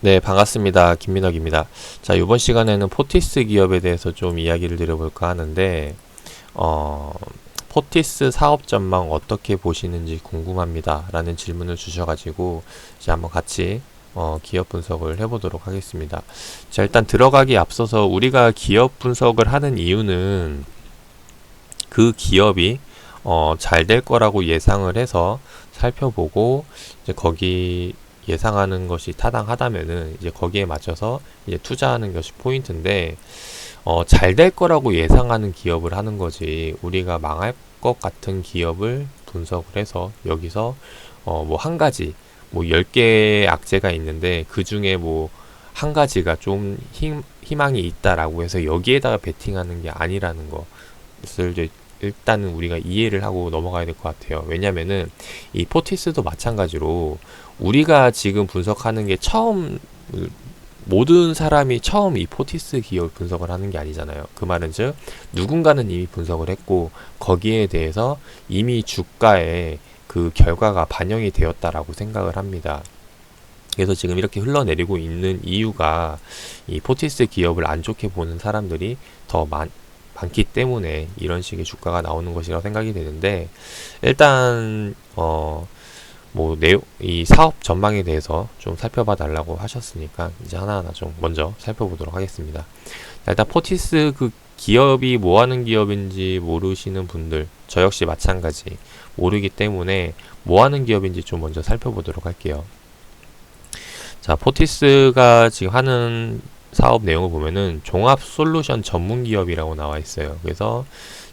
네, 반갑습니다. 김민혁입니다. 자, 이번 시간에는 포티스 기업에 대해서 좀 이야기를 드려볼까 하는데, 어, 포티스 사업 전망 어떻게 보시는지 궁금합니다. 라는 질문을 주셔가지고, 이제 한번 같이, 어, 기업 분석을 해보도록 하겠습니다. 자, 일단 들어가기 앞서서 우리가 기업 분석을 하는 이유는 그 기업이, 어, 잘 될 거라고 예상을 해서 살펴보고, 이제 거기 예상하는 것이 타당하다면은 이제 거기에 맞춰서 이제 투자하는 것이 포인트인데 어, 잘 될 거라고 예상하는 기업을 하는 거지 우리가 망할 것 같은 기업을 분석을 해서 여기서 어, 뭐 한 가지 뭐 10개의 악재가 있는데 그 중에 뭐 한 가지가 좀 힘, 희망이 있다라고 해서 여기에다가 베팅하는 게 아니라는 것을 이제 일단은 우리가 이해를 하고 넘어가야 될 것 같아요. 왜냐면은 이 포티스도 마찬가지로 우리가 지금 분석하는 게 처음 모든 사람이 처음 이 포티스 기업 분석을 하는 게 아니잖아요. 그 말은 즉 누군가는 이미 분석을 했고 거기에 대해서 이미 주가에 그 결과가 반영이 되었다라고 생각을 합니다. 그래서 지금 이렇게 흘러내리고 있는 이유가 이 포티스 기업을 안 좋게 보는 사람들이 더 많, 많기 때문에 이런 식의 주가가 나오는 것이라고 생각이 되는데 일단 어 뭐 내용 이 사업 전망에 대해서 좀 살펴봐 달라고 하셨으니까 이제 하나하나 좀 먼저 살펴보도록 하겠습니다. 일단 포티스 그 기업이 뭐 하는 기업인지 모르시는 분들 저 역시 마찬가지 모르기 때문에 뭐 하는 기업인지 좀 먼저 살펴보도록 할게요. 자, 포티스가 지금 하는 사업 내용을 보면은 종합 솔루션 전문 기업이라고 나와 있어요. 그래서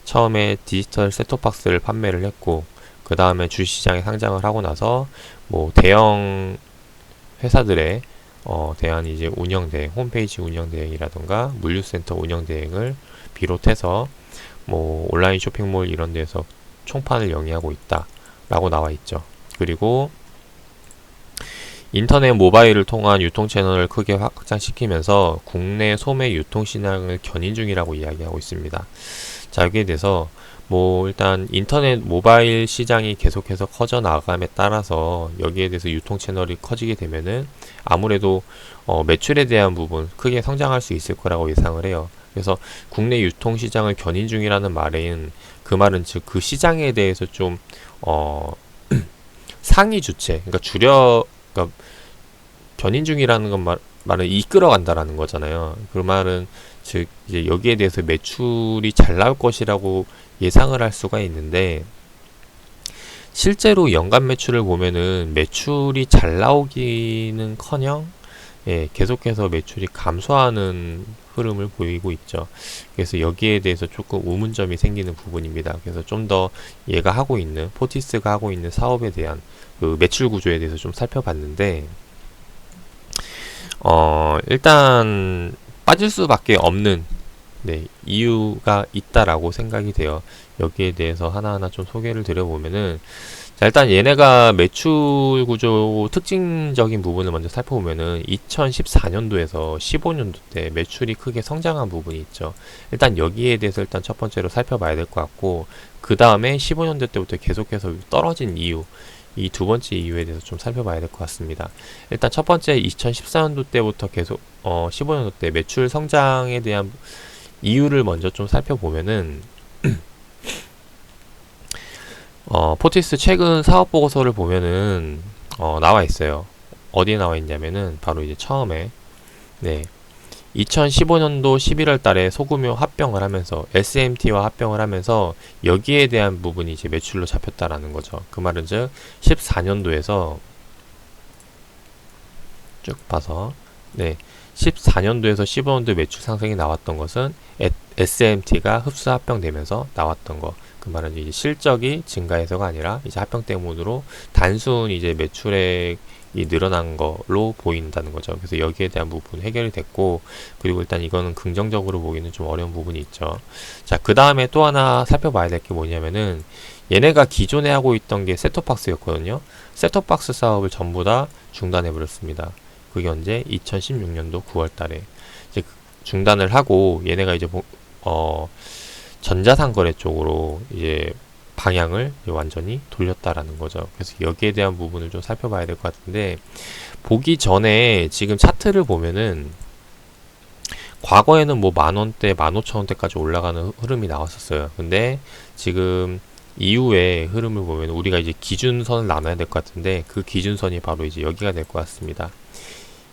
처음에 디지털 셋톱박스를 판매를 했고 그 다음에 주시장에 상장을 하고 나서 뭐 대형 회사들의 어, 대한 이제 운영 대행, 홈페이지 운영 대행이라던가 물류센터 운영 대행을 비롯해서 뭐 온라인 쇼핑몰 이런 데서 총판을 영위하고 있다 라고 나와 있죠. 그리고 인터넷 모바일을 통한 유통 채널을 크게 확장시키면서 국내 소매 유통 시장을 견인 중이라고 이야기하고 있습니다. 자, 여기에 대해서 뭐 일단 인터넷 모바일 시장이 계속해서 커져 나감에 따라서 여기에 대해서 유통 채널이 커지게 되면은 아무래도 어 매출에 대한 부분 크게 성장할 수 있을 거라고 예상을 해요. 그래서 국내 유통 시장을 견인 중이라는 말은 그 말은 즉 그 시장에 대해서 좀 어 상위 주체 그러니까 줄여 그러니까 견인 중이라는 건 말, 말은 이끌어 간다라는 거잖아요. 그 말은 즉 이제 여기에 대해서 매출이 잘 나올 것이라고 예상을 할 수가 있는데 실제로 연간 매출을 보면은 매출이 잘 나오기는커녕 예, 계속해서 매출이 감소하는 흐름을 보이고 있죠. 그래서 여기에 대해서 조금 의문점이 생기는 부분입니다. 그래서 좀 더 얘가 하고 있는 포티스가 하고 있는 사업에 대한 그 매출 구조에 대해서 좀 살펴봤는데 어, 일단 빠질 수밖에 없는 네, 이유가 있다라고 생각이 돼요. 여기에 대해서 하나하나 좀 소개를 드려보면은 자, 일단 얘네가 매출 구조 특징적인 부분을 먼저 살펴보면은 2014년도에서 15년도 때 매출이 크게 성장한 부분이 있죠. 일단 여기에 대해서 일단 첫 번째로 살펴봐야 될 것 같고 그 다음에 15년도 때부터 계속해서 떨어진 이유 이 두 번째 이유에 대해서 좀 살펴봐야 될 것 같습니다. 일단 첫 번째 2014년도 때부터 계속 어 15년도 때 매출 성장에 대한 이유를 먼저 좀 살펴보면은 어, 포티스 최근 사업 보고서를 보면은 어, 나와 있어요. 어디에 나와 있냐면은 바로 이제 처음에 네. 2015년도 11월 달에 소규모 합병을 하면서 SMT와 합병을 하면서 여기에 대한 부분이 이제 매출로 잡혔다라는 거죠. 그 말은 즉 14년도에서 쭉 봐서 네. 14년도에서 15년도 매출 상승이 나왔던 것은 SMT가 흡수 합병되면서 나왔던 거. 그 말은 이제 실적이 증가해서가 아니라 이제 합병 때문으로 단순 이제 매출액 이 늘어난 걸로 보인다는 거죠. 그래서 여기에 대한 부분 해결이 됐고 그리고 일단 이거는 긍정적으로 보기는 좀 어려운 부분이 있죠. 자, 그 다음에 또 하나 살펴봐야 될 게 뭐냐면은 얘네가 기존에 하고 있던 게 셋톱박스였거든요. 셋톱박스 사업을 전부 다 중단해 버렸습니다. 그게 언제 2016년도 9월 달에 이제 그 중단을 하고 얘네가 이제 어 전자상거래 쪽으로 이제 방향을 완전히 돌렸다라는 거죠. 그래서 여기에 대한 부분을 좀 살펴봐야 될 것 같은데 보기 전에 지금 차트를 보면은 과거에는 뭐 만 원대, 만 오천 원대까지 올라가는 흐름이 나왔었어요. 근데 지금 이후에 흐름을 보면 우리가 이제 기준선을 나눠야 될 것 같은데 그 기준선이 바로 이제 여기가 될 것 같습니다.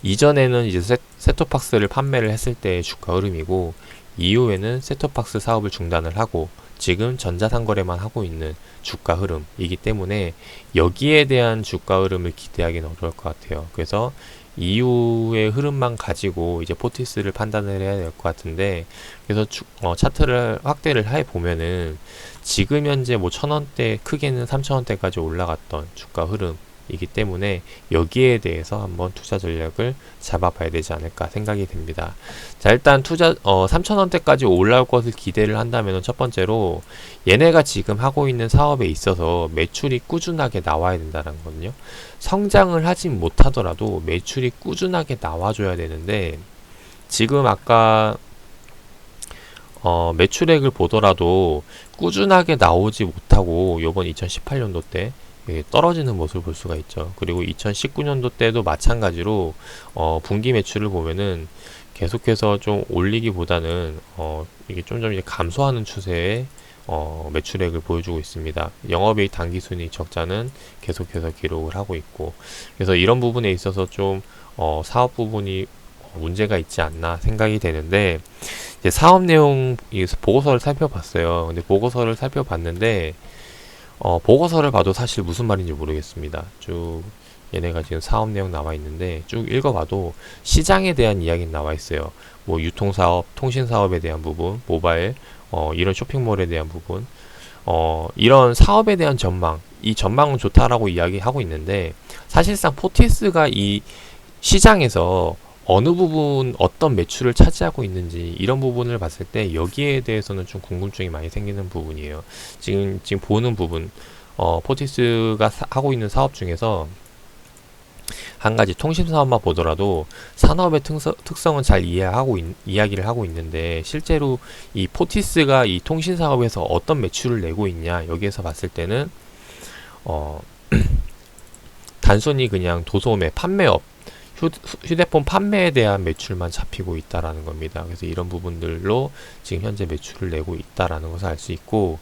이전에는 이제 세, 셋톱박스를 판매를 했을 때의 주가 흐름이고 이후에는 셋톱박스 사업을 중단을 하고 지금 전자상거래만 하고 있는 주가 흐름이기 때문에 여기에 대한 주가 흐름을 기대하기는 어려울 것 같아요. 그래서 이후의 흐름만 가지고 이제 포티스를 판단을 해야 될 것 같은데 그래서 주, 어, 차트를 확대를 해 보면은 지금 현재 뭐 천 원대 크게는 삼천 원대까지 올라갔던 주가 흐름 이기 때문에 여기에 대해서 한번 투자 전략을 잡아봐야 되지 않을까 생각이 됩니다. 자 일단 투자 어 3천원대까지 올라올 것을 기대를 한다면 첫 번째로 얘네가 지금 하고 있는 사업에 있어서 매출이 꾸준하게 나와야 된다는 거거든요. 성장을 하진 못하더라도 매출이 꾸준하게 나와줘야 되는데 지금 아까 어, 매출액을 보더라도 꾸준하게 나오지 못하고 요번 2018년도 때 예, 떨어지는 모습을 볼 수가 있죠. 그리고 2019년도 때도 마찬가지로 어, 분기 매출을 보면은 계속해서 좀 올리기보다는 어, 이게 좀좀 이제 감소하는 추세의 어, 매출액을 보여주고 있습니다. 영업이익 당기순이 적자는 계속해서 기록을 하고 있고 그래서 이런 부분에 있어서 좀 어, 사업 부분이 문제가 있지 않나 생각이 되는데 이제 사업 내용 보고서를 살펴봤어요. 근데 보고서를 살펴봤는데 어, 보고서를 봐도 사실 무슨 말인지 모르겠습니다. 쭉 얘네가 지금 사업 내용 나와 있는데 쭉 읽어봐도 시장에 대한 이야기는 나와 있어요. 뭐 유통사업, 통신사업에 대한 부분, 모바일, 어, 이런 쇼핑몰에 대한 부분, 어, 이런 사업에 대한 전망, 이 전망은 좋다라고 이야기하고 있는데 사실상 포티스가 이 시장에서 어느 부분 어떤 매출을 차지하고 있는지 이런 부분을 봤을 때 여기에 대해서는 좀 궁금증이 많이 생기는 부분이에요. 지금 지금 보는 부분 어, 포티스가 사, 하고 있는 사업 중에서 한 가지 통신 사업만 보더라도 산업의 특성, 특성은 잘 이해하고 있, 이야기를 하고 있는데 실제로 이 포티스가 이 통신 사업에서 어떤 매출을 내고 있냐 여기에서 봤을 때는 어 단순히 그냥 도소매 판매업 휴대폰 판매에 대한 매출만 잡히고 있다라는 겁니다. 그래서 이런 부분들로 지금 현재 매출을 내고 있다라는 것을 알 수 있고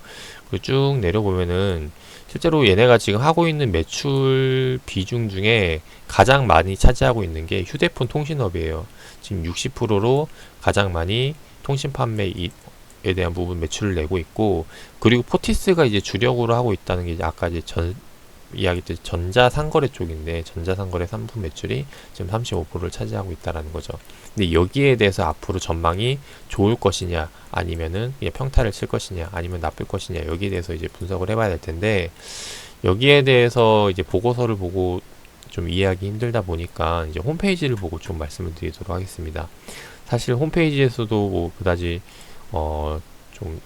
쭉 내려보면은 실제로 얘네가 지금 하고 있는 매출 비중 중에 가장 많이 차지하고 있는 게 휴대폰 통신업이에요. 지금 60%로 가장 많이 통신 판매에 대한 부분 매출을 내고 있고 그리고 포티스가 이제 주력으로 하고 있다는 게 아까 이제 전 이야기 때 전자상거래 쪽인데 전자상거래 상품 매출이 지금 35%를 차지하고 있다라는 거죠. 근데 여기에 대해서 앞으로 전망이 좋을 것이냐 아니면은 그냥 평타를 칠 것이냐 아니면 나쁠 것이냐 여기에 대해서 이제 분석을 해봐야 될 텐데 여기에 대해서 이제 보고서를 보고 좀 이해하기 힘들다 보니까 이제 홈페이지를 보고 좀 말씀을 드리도록 하겠습니다. 사실 홈페이지에서도 뭐 그다지 어 좀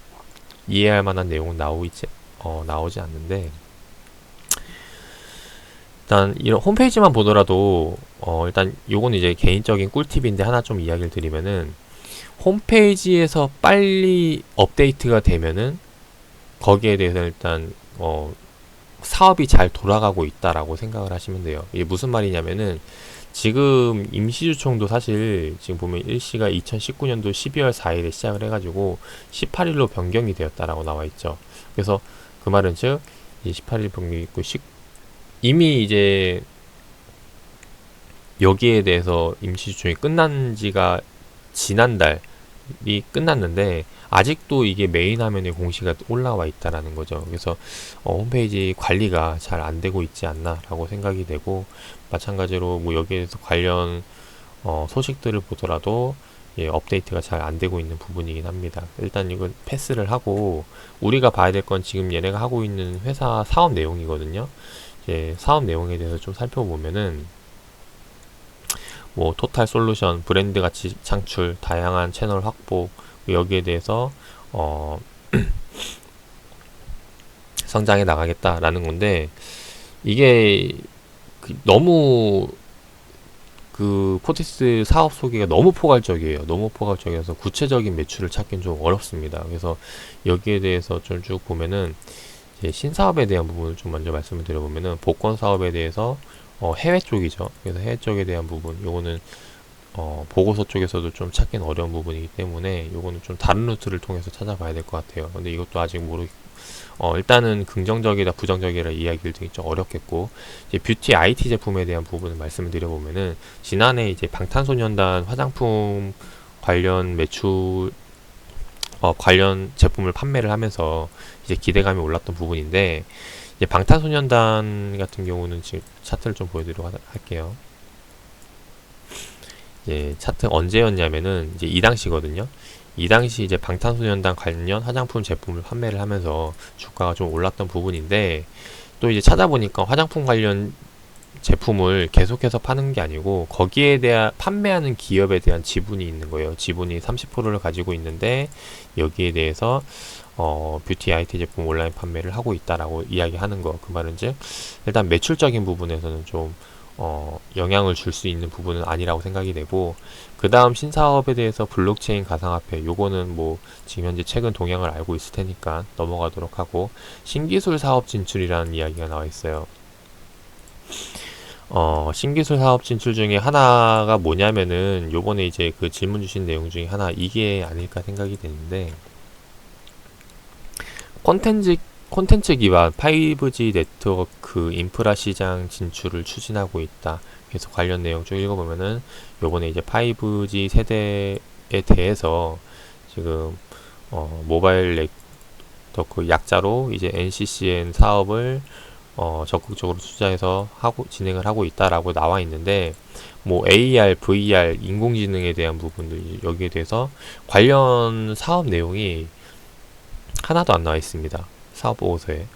이해할 만한 내용은 나오고 있지 어 나오지 않는데 일단 이런 홈페이지만 보더라도 어 일단 요건 이제 개인적인 꿀팁인데 하나 좀 이야기를 드리면은 홈페이지에서 빨리 업데이트가 되면은 거기에 대해서 일단 어 사업이 잘 돌아가고 있다라고 생각을 하시면 돼요. 이게 무슨 말이냐면은 지금 임시주총도 사실 지금 보면 일시가 2019년도 12월 4일에 시작을 해가지고 18일로 변경이 되었다라고 나와 있죠. 그래서 그 말은 즉 18일 변경이 있고 이미 이제 여기에 대해서 임시 주총이 끝난 지가 지난달이 끝났는데 아직도 이게 메인 화면에 공시가 올라와 있다라는 거죠. 그래서 어, 홈페이지 관리가 잘 안 되고 있지 않나라고 생각이 되고 마찬가지로 뭐 여기에 대해서 관련 어, 소식들을 보더라도 예, 업데이트가 잘 안 되고 있는 부분이긴 합니다. 일단 이건 패스를 하고 우리가 봐야 될 건 지금 얘네가 하고 있는 회사 사업 내용이거든요. 이제 사업 내용에 대해서 좀 살펴보면은 뭐 토탈 솔루션, 브랜드 가치 창출, 다양한 채널 확보 여기에 대해서 어 성장해 나가겠다라는 건데 이게 그 너무 그 포티스 사업 소개가 너무 포괄적이에요. 너무 포괄적이어서 구체적인 매출을 찾기는 좀 어렵습니다. 그래서 여기에 대해서 좀 쭉 보면은 신사업에 대한 부분을 좀 먼저 말씀을 드려보면은 복권 사업에 대해서 어, 해외 쪽이죠. 그래서 해외 쪽에 대한 부분, 요거는 어, 보고서 쪽에서도 좀 찾기는 어려운 부분이기 때문에 요거는 좀 다른 루트를 통해서 찾아봐야 될 것 같아요. 근데 이것도 아직 모르, 어, 일단은 긍정적이다, 부정적이라 이야기를 드리기 좀 어렵겠고, 이제 뷰티 IT 제품에 대한 부분을 말씀을 드려보면은, 지난해 이제 방탄소년단 화장품 관련 매출, 어, 관련 제품을 판매를 하면서 이제 기대감이 올랐던 부분인데, 이제 방탄소년단 같은 경우는 지금 차트를 좀 보여드리도록 하- 할게요. 이제 차트 언제였냐면은 이제 이 당시거든요. 이 당시 이제 방탄소년단 관련 화장품 제품을 판매를 하면서 주가가 좀 올랐던 부분인데 또 이제 찾아보니까 화장품 관련 제품을 계속해서 파는 게 아니고 거기에 대한 판매하는 기업에 대한 지분이 있는 거예요. 지분이 30%를 가지고 있는데 여기에 대해서 어, 뷰티 IT 제품 온라인 판매를 하고 있다라고 이야기하는 거. 그 말은 즉 일단 매출적인 부분에서는 좀 어, 영향을 줄 수 있는 부분은 아니라고 생각이 되고 그 다음 신사업에 대해서 블록체인 가상화폐 요거는 뭐 지금 현재 최근 동향을 알고 있을 테니까 넘어가도록 하고 신기술 사업 진출이라는 이야기가 나와 있어요. 어, 신기술 사업 진출 중에 하나가 뭐냐면은 요번에 이제 그 질문 주신 내용 중에 하나 이게 아닐까 생각이 되는데 콘텐츠 콘텐츠 기반 5G 네트워크 인프라 시장 진출을 추진하고 있다. 그래서 관련 내용 쭉 읽어보면은 요번에 이제 5G 세대에 대해서 지금 어, 모바일 네트워크 약자로 이제 NCCN 사업을 어, 적극적으로 투자해서 하고 진행을 하고 있다라고 나와 있는데 뭐 AR, VR, 인공지능에 대한 부분도 여기에 대해서 관련 사업 내용이 하나도 안 나와 있습니다. 사업 보고서에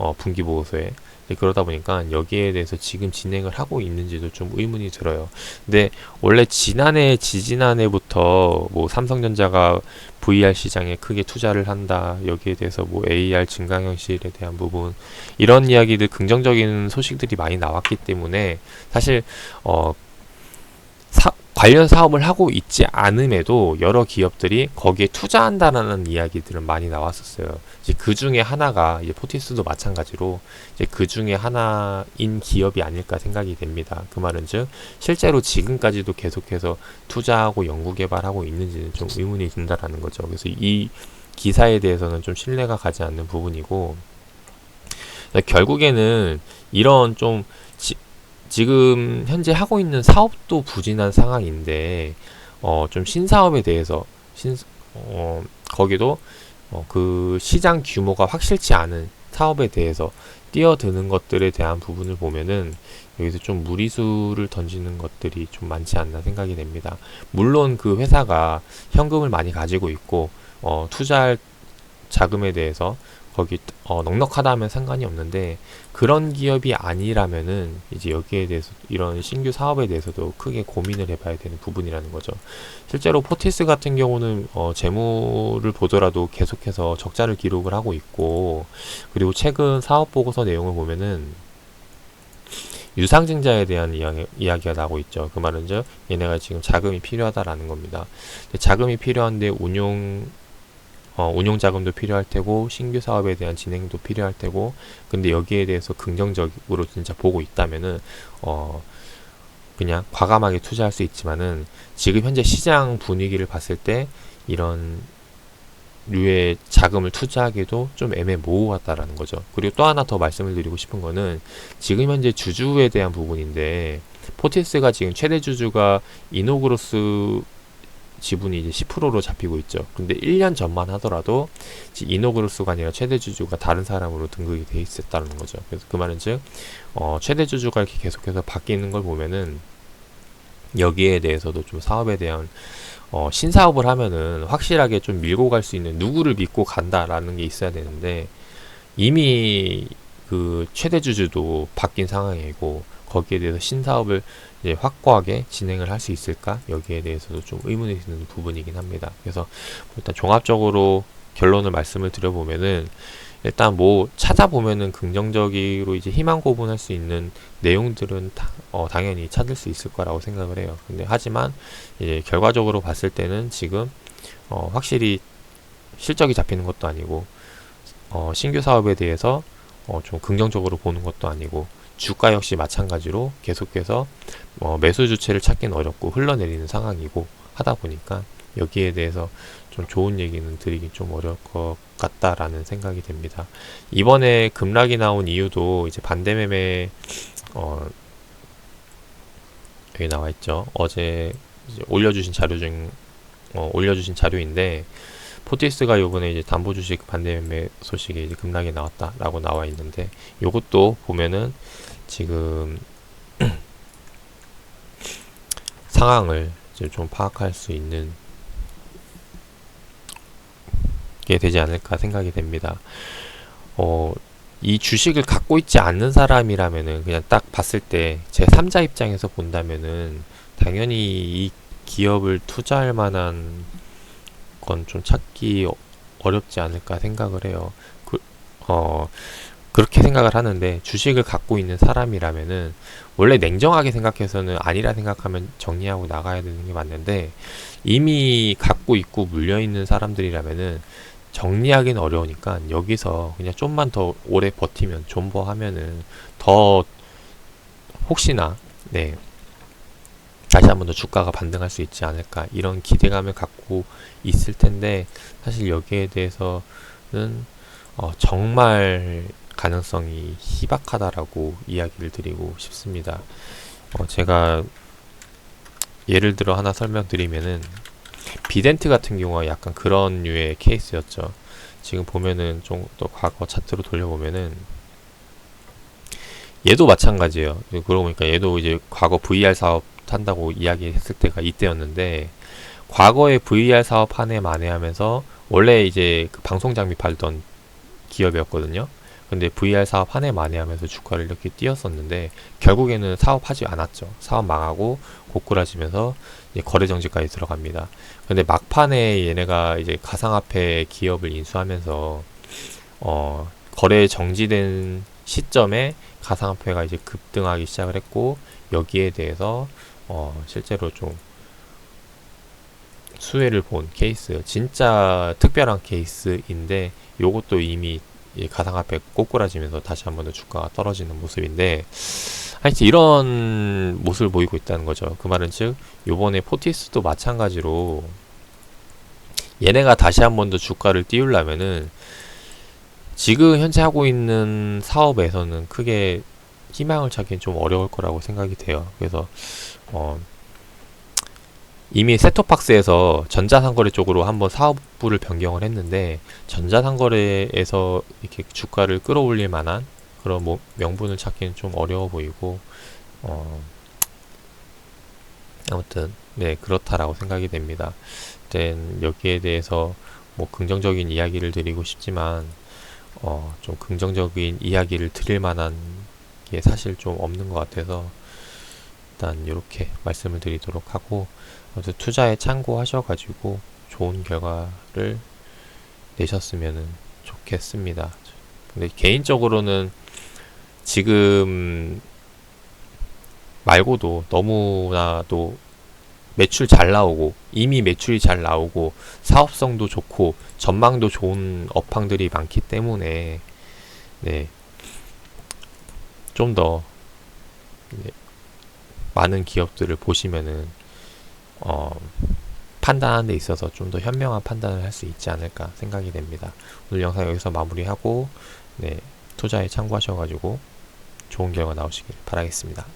어, 분기 보고서에 근데 그러다 보니까 여기에 대해서 지금 진행을 하고 있는지도 좀 의문이 들어요. 근데 원래 지난해 지지난해부터 뭐 삼성전자가 VR 시장에 크게 투자를 한다. 여기에 대해서 뭐 AR 증강 현실에 대한 부분 이런 이야기들 긍정적인 소식들이 많이 나왔기 때문에 사실 어 사, 관련 사업을 하고 있지 않음에도 여러 기업들이 거기에 투자한다라는 이야기들은 많이 나왔었어요. 이제 그 중에 하나가 이제 포티스도 마찬가지로 이제 그 중에 하나인 기업이 아닐까 생각이 됩니다. 그 말은 즉 실제로 지금까지도 계속해서 투자하고 연구 개발하고 있는지는 좀 의문이 든다라는 거죠. 그래서 이 기사에 대해서는 좀 신뢰가 가지 않는 부분이고 결국에는 이런 좀 지, 지금 현재 하고 있는 사업도 부진한 상황인데 어, 좀 신사업에 대해서 신 어, 거기도 어, 그 시장 규모가 확실치 않은 사업에 대해서 뛰어드는 것들에 대한 부분을 보면은 여기서 좀 무리수를 던지는 것들이 좀 많지 않나 생각이 됩니다. 물론 그 회사가 현금을 많이 가지고 있고 어, 투자할 자금에 대해서 거기 어, 넉넉하다 하면 상관이 없는데 그런 기업이 아니라면은 이제 여기에 대해서 이런 신규 사업에 대해서도 크게 고민을 해봐야 되는 부분이라는 거죠. 실제로 포티스 같은 경우는 어, 재무를 보더라도 계속해서 적자를 기록을 하고 있고 그리고 최근 사업 보고서 내용을 보면은 유상증자에 대한 이야기, 이야기가 나오고 있죠. 그 말은 즉 얘네가 지금 자금이 필요하다라는 겁니다. 자금이 필요한데 운용 어, 운용 자금도 필요할 테고 신규 사업에 대한 진행도 필요할 테고 근데 여기에 대해서 긍정적으로 진짜 보고 있다면은 어 그냥 과감하게 투자할 수 있지만은 지금 현재 시장 분위기를 봤을 때 이런 류의 자금을 투자하기도 좀 애매모호하다라는 거죠. 그리고 또 하나 더 말씀을 드리고 싶은 거는 지금 현재 주주에 대한 부분인데 포티스가 지금 최대 주주가 이노그로스 지분이 이제 10%로 잡히고 있죠. 근데 1년 전만 하더라도 이노그로스가 아니라 최대 주주가 다른 사람으로 등극이 돼 있었다는 거죠. 그래서 그 말은 즉 어, 최대 주주가 이렇게 계속해서 바뀌는 걸 보면은 여기에 대해서도 좀 사업에 대한 어, 신사업을 하면은 확실하게 좀 밀고 갈 수 있는 누구를 믿고 간다라는 게 있어야 되는데 이미 그 최대 주주도 바뀐 상황이고 거기에 대해서 신사업을 이제 확고하게 진행을 할 수 있을까 여기에 대해서도 좀 의문이 드는 부분이긴 합니다. 그래서 일단 종합적으로 결론을 말씀을 드려보면은 일단 뭐 찾아보면은 긍정적으로 이제 희망 고분할 수 있는 내용들은 다, 어, 당연히 찾을 수 있을 거라고 생각을 해요. 근데 하지만 이제 결과적으로 봤을 때는 지금 어, 확실히 실적이 잡히는 것도 아니고 어, 신규 사업에 대해서 어, 좀 긍정적으로 보는 것도 아니고 주가 역시 마찬가지로 계속해서 어, 매수 주체를 찾기는 어렵고 흘러내리는 상황이고 하다 보니까 여기에 대해서 좀 좋은 얘기는 드리기 좀 어려울 것 같다라는 생각이 됩니다. 이번에 급락이 나온 이유도 이제 반대 매매 어, 여기 나와 있죠. 어제 올려주신 자료 중 어, 올려주신 자료인데 포티스가 요번에 이제 담보 주식 반대 매매 소식이 이제 급락이 나왔다라고 나와 있는데 요것도 보면은 지금 상황을 좀 파악할 수 있는 게 되지 않을까 생각이 됩니다. 어, 이 주식을 갖고 있지 않는 사람이라면은 그냥 딱 봤을 때 제 3자 입장에서 본다면은 당연히 이 기업을 투자할 만한 건 좀 찾기 어- 어렵지 않을까 생각을 해요. 그, 어, 그렇게 생각을 하는데 주식을 갖고 있는 사람이라면은 원래 냉정하게 생각해서는 아니라 생각하면 정리하고 나가야 되는 게 맞는데 이미 갖고 있고 물려 있는 사람들이라면은 정리하기는 어려우니까 여기서 그냥 좀만 더 오래 버티면 존버하면은 더 혹시나 네 다시 한번 더 주가가 반등할 수 있지 않을까 이런 기대감을 갖고 있을 텐데 사실 여기에 대해서는 어, 정말 가능성이 희박하다라고 이야기를 드리고 싶습니다. 어, 제가 예를 들어 하나 설명드리면은 비덴트 같은 경우가 약간 그런 류의 케이스였죠. 지금 보면은 좀 또 과거 차트로 돌려보면은 얘도 마찬가지예요. 그러고 보니까 얘도 이제 과거 VR 사업 한다고 이야기했을 때가 이때였는데 과거에 VR 사업 한 해 만회하면서 원래 이제 그 방송 장비 팔던 기업이었거든요. 근데 VR 사업 한 해 만회하면서 주가를 이렇게 띄었었는데 결국에는 사업하지 않았죠. 사업 망하고 고꾸라지면서 거래 정지까지 들어갑니다. 근데 막판에 얘네가 이제 가상화폐 기업을 인수하면서 어 거래 정지된 시점에 가상화폐가 이제 급등하기 시작을 했고 여기에 대해서 어 실제로 좀 수혜를 본 케이스 진짜 특별한 케이스인데 요것도 이미 이 가상 화폐 꼬꾸라지면서 다시 한 번 더 주가가 떨어지는 모습인데 하여튼 이런 모습을 보이고 있다는 거죠. 그 말은 즉 요번에 포티스도 마찬가지로 얘네가 다시 한 번 더 주가를 띄우려면은 지금 현재 하고 있는 사업에서는 크게 희망을 찾기는 좀 어려울 거라고 생각이 돼요. 그래서 어 이미 세토박스에서 전자상거래 쪽으로 한번 사업부를 변경을 했는데 전자상거래에서 이렇게 주가를 끌어올릴 만한 그런 뭐 명분을 찾기는 좀 어려워 보이고 어 아무튼 네 그렇다라고 생각이 됩니다. 일단 여기에 대해서 뭐 긍정적인 이야기를 드리고 싶지만 어 좀 긍정적인 이야기를 드릴 만한 게 사실 좀 없는 것 같아서 일단 이렇게 말씀을 드리도록 하고 아무튼 투자에 참고하셔가지고 좋은 결과를 내셨으면 좋겠습니다. 근데 개인적으로는 지금 말고도 너무나도 매출 잘 나오고 이미 매출이 잘 나오고 사업성도 좋고 전망도 좋은 업황들이 많기 때문에 네. 좀더 많은 기업들을 보시면은 어, 판단하는 데 있어서 좀 더 현명한 판단을 할 수 있지 않을까 생각이 됩니다. 오늘 영상 여기서 마무리하고 네, 투자에 참고하셔가지고 좋은 결과 나오시길 바라겠습니다.